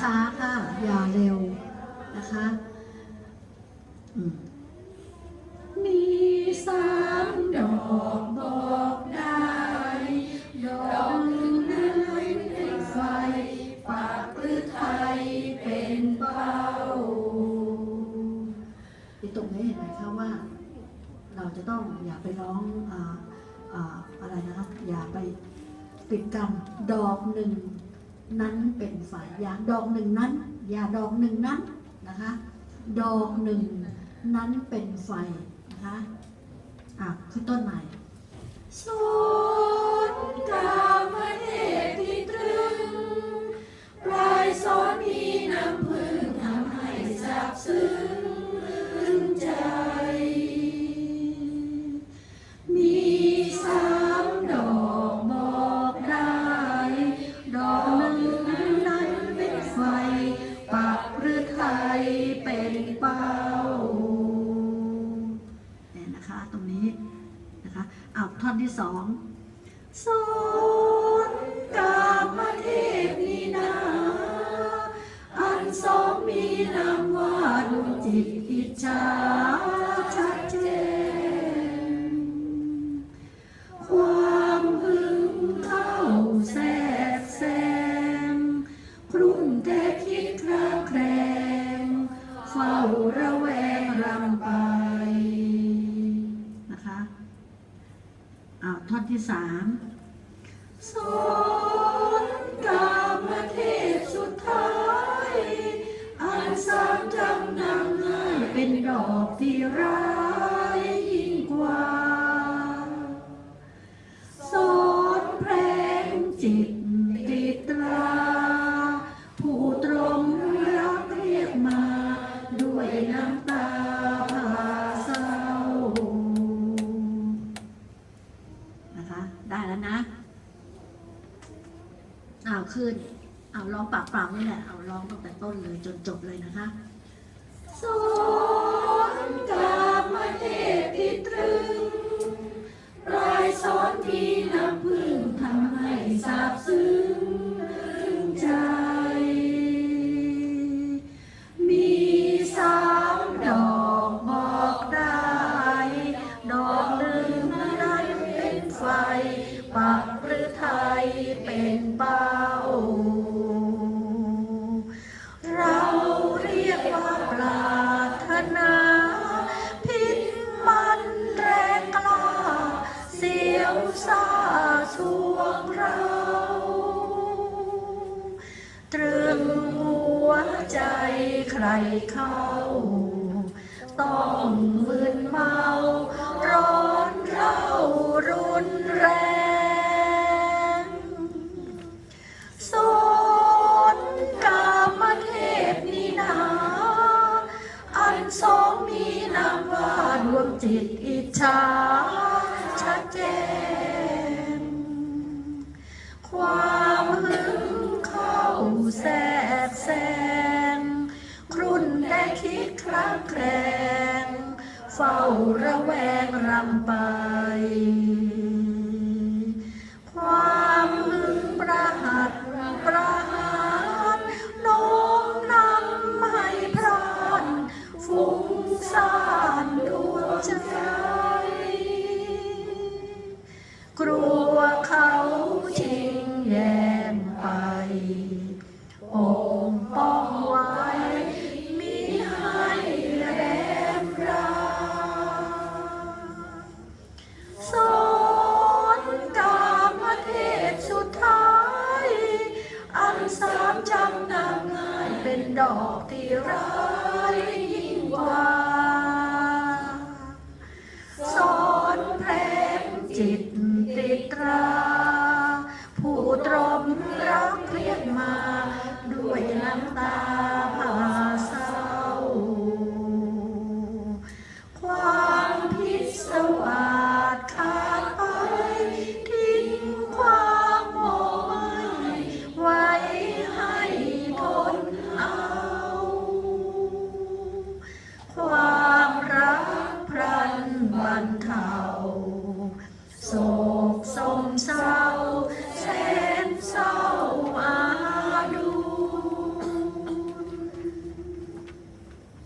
ช้าๆค่ะ อย่าเร็วนะคะอืมมีสามดอกบอกได้ดอกหนึ่งนั้นเป็นไฟปากหรือไทยเป็นเป้าที่ตรงนี้เห็นไหมคะว่า เราจะต้องอย่าไปร้องอ่าอ่าอะไรนะคะอย่าไปปิดกันดอกหนึ่ง นั้นเป็นไฟอย่าดอกหนึ่งนั้นอย่าดอกหนึ่งนั้นนะคะดอกหนึ่งนั้นเป็นไฟนะคะอะขึ้นต้นใหม่สน อนที่สองสอนกามเทพนีนาอันสองมีนามว่าดวงจิตอิจฉา ที่สามสอง อาขึ้นเอาร้องปากเปล่านี่แหละเอาร้องตั้งแต่ต้นเลยจนจบเลยนะคะสอนกามเทพที่ตร ยวซาสวงเรา ตรึงหัวใจใครเข้า ต้องมึนเมา ร้อนเร่ารุนแรง คิดคลางแคลง เฝ้าระแวงรำไป ความหึงประหัตประหารโน้มนำให้พรานฟุ้งซ่านดวงใจกลัวเขา ดอกที่ร้ายยิ่งกว่าสอนแพลงจิต คว